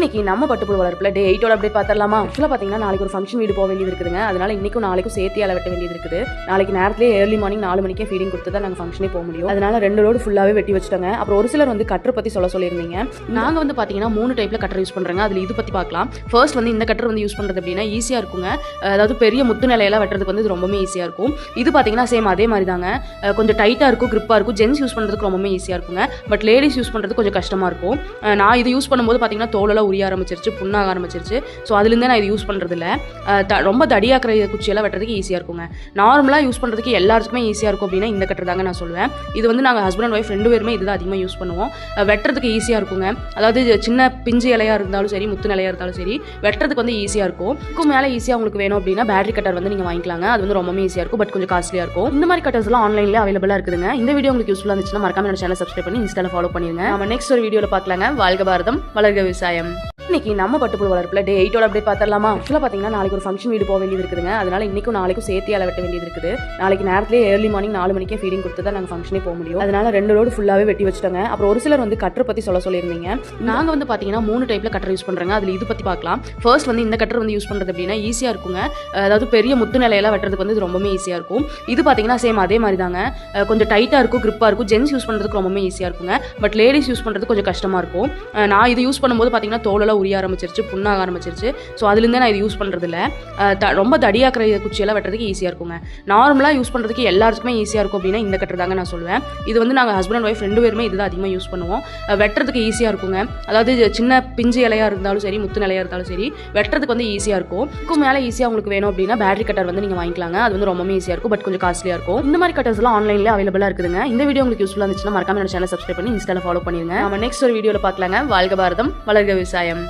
இன்னைக்கு நம்ம பட்டுப்புழு வளர்ப்புல டே எயிட்டோட அப்படியே பார்த்துடலாமா ஆக்சுவலாக பார்த்தீங்கன்னா நாளைக்கு ஒரு ஃபங்க்ஷன் வீடு போக வேண்டியது இருக்குதுங்க. அதனால இன்னைக்கும் நாளைக்கும் சேர்த்து அள வெட்ட வேண்டியது இருக்குது. நாளைக்கு நேரத்திலே ஏர்லி மார்னிங் நாலு மணிக்கே ஃபீடிங் கொடுத்து தான் நாங்கள் ஃபங்க்ஷனே போக முடியும். அதனால ரெண்டு ரோடு ஃபுல்லாகவே வெட்டி வச்சுட்டாங்க. அப்புறம் ஒரு சிலர் வந்து கட்டர் பற்றி சொல்ல சொல்லியிருந்தீங்க. நாங்கள் வந்து பார்த்தீங்கன்னா மூணு டைப்பில் கட்டர் யூஸ் பண்றாங்க. அதில் இது பற்றி பார்க்கலாம் ஃபர்ஸ்ட் வந்து இந்த கட்டர் வந்து யூஸ் பண்ணுறது அப்படின்னா ஈஸியாக இருக்குங்க. அதாவது பெரிய முத்து நிலையெல்லாம் வெட்டுறதுக்கு வந்து இது ரொம்பவே ஈஸியாக இருக்கும். இது பார்த்தீங்கன்னா சேம் அதே மாதிரி தாங்க கொஞ்சம் டைட்டாக இருக்கும் grip-ஆ இருக்கும். ஜென்ஸ் யூஸ் பண்ணுறதுக்கு ரொம்பவே ஈஸியாக இருக்குங்க. பட் லேடிஸ் யூஸ் பண்ணுறது கொஞ்சம் கஷ்டமாக இருக்கும். நான் இது யூஸ் பண்ணும்போது பார்த்தீங்கன்னா தோலெல்லாம் உரிய ஆரம்பிச்சிருச்சு புண்ணாக ஆரம்பிச்சிருச்சு. ஸோ அதுலேருந்தே நான் இது யூஸ் பண்ணுறது இல்லை ரொம்ப தடியாக்கிற குச்சியெல்லாம் வெட்டுறதுக்கு ஈஸியாக இருக்குங்க. நார்மலாக யூஸ் பண்ணுறதுக்கு எல்லாருக்குமே ஈஸியாக இருக்கும் அப்படின்னா இந்த கட்டர் தாங்க நான் சொல்லுவேன். இது வந்து நாங்கள் ஹஸ்பண்ட் அண்ட் ஒய்ஃப் ரெண்டு பேருமே இதுதான் அதிகமாக யூஸ் பண்ணுவோம். வெட்டுறதுக்கு ஈஸியாக இருக்குங்க. அதாவது சின்ன பிஞ்சு இலையாக இருந்தாலும் சரி முத்து நிலையாக இருந்தாலும் சரி வெட்டுறதுக்கு வந்து ஈஸியாக இருக்கும். இதுக்கும் மேலே ஈஸியாக உங்களுக்கு வேணும் அப்படின்னா பேட்டரி கட்டர் வந்து நீங்கள் வாங்கிக்கலாங்க. அது வந்து ரொம்பவே ஈஸியாக இருக்கும் பட் கொஞ்சம் காஸ்ட்லியாக இருக்கும். இந்த மாதிரி கட்டர்ஸ்லாம் ஆன்லைனில் அவைலபிளாக இருக்குதுங்க. இந்த வீடியோ உங்களுக்கு யூஸ்ஃபுல்லாக இருந்துச்சுன்னா மறக்காம என்னோட சேனல் சப்ஸ்கிரைப் பண்ணி இன்ஸ்டாவில் ஃபாலோ பண்ணிருங்க. நம்ம நெக்ஸ்ட் ஒரு வீடியோவில் பார்க்கலாங்க. வாழ்க பாரதம் வளர்க விவசாயம். இன்னைக்கு நம்ம பட்டுப்புழு வளர்ப்புல டே எயிட்டோட அப்படியே பார்த்துடலாமா ஆக்சுவலாக பார்த்தீங்கன்னா நாளைக்கு ஒரு ஃபங்க்ஷன் வீடு போக வேண்டியது இருக்குதுங்க. அதனால இன்னைக்கும் நாளைக்கும் சேர்த்து அள வெட்ட வேண்டியது இருக்குது. நாளைக்கு நேரத்திலே ஏர்லி மார்னிங் நாலு மணிக்கே ஃபீடிங் கொடுத்து தான் நாங்கள் ஃபங்க்ஷனே போக முடியும். அதனால ரெண்டு லோடு ஃபுல்லாகவே வெட்டி வச்சுட்டாங்க. அப்புறம் ஒரு சிலர் வந்து கட்டர் பற்றி சொல்ல சொல்லியிருந்தீங்க. நாங்கள் வந்து பார்த்தீங்கன்னா மூணு டைப்பில் கட்டர் யூஸ் பண்ணுறாங்க அதில் இது பற்றி பார்க்கலாம் ஃபர்ஸ்ட் வந்து இந்த கட்டர் வந்து யூஸ் பண்ணுறது அப்படின்னா ஈஸியாக இருக்குங்க. அதாவது பெரிய முத்து நிலையெல்லாம் வெட்டுறதுக்கு வந்து இது ரொம்பவே ஈஸியாக இருக்கும். இது பார்த்தீங்கன்னா சேம் அதே மாதிரி தாங்க கொஞ்சம் டைட்டாக இருக்கும் க்ரிப்பாக இருக்கும். ஜென்ஸ் யூஸ் பண்ணுறதுக்கு ரொம்பவே ஈஸியாக இருக்குங்க. பட் லேடிஸ் யூஸ் பண்ணுறது கொஞ்சம் கஷ்டமாக இருக்கும். நான் இது யூஸ் பண்ணும்போது பார்த்தீங்கன்னா தோலெல்லாம் உரிய ஆரம்பிச்சிருச்சு புண்ணாக ஆரம்பிச்சிருச்சு. ஸோ அதுலேருந்தே நான் இது யூஸ் பண்ணுறது இல்லை த- ரொம்ப தடியாக்கிற குச்சியெல்லாம் வெட்டுறதுக்கு ஈஸியாக இருக்குங்க. நார்மலாக யூஸ் பண்ணுறதுக்கு எல்லாருக்குமே ஈஸியாக இருக்கும் அப்படின்னா இந்த கட்டுறதாங்க நான் சொல்லுவேன் இது வந்து நாங்கள் ஹஸ்பண்ட் அண்ட் ஒய்ஃப் ரெண்டு பேருமே இதுதான் அதிகமாக யூஸ் பண்ணுவோம். வெட்டுறதுக்கு ஈஸியாக இருக்குங்க. அதாவது சின்ன பிஞ்சு இலையாக இருந்தாலும் சரி முத்து நிலையாக இருந்தாலும் சரி வெட்டுறதுக்கு வந்து ஈஸியாக இருக்கும். இதுக்கு மேலே ஈஸியாக உங்களுக்கு வேணும் அப்படின்னா பேட்டரி கட்டர் வந்து நீங்கள் வாங்கிக்கலாங்க. அது வந்து ரொம்பவே ஈஸியாக இருக்கும் பட் கொஞ்சம் காஸ்ட்லியாக இருக்கும். இந்த மாதிரி கட்டர்ஸ்லாம் ஆன்லைனில் அவைலபிளாக இருக்குதுங்க. இந்த வீடியோ உங்களுக்கு யூஸ்ஃபுல்லாக இருந்துச்சுன்னா மறக்காம என்னோட சேனல் சப்ஸ்கிரைப் பண்ணி இன்ஸ்டாவில் ஃபாலோ பண்ணிடுங்க நம்ம நெக்ஸ்ட் ஒரு வீடியோவில் பார்க்கலாங்க. வாழ்க பாரதம் வளர்க விவசாயம்.